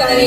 গাড়ি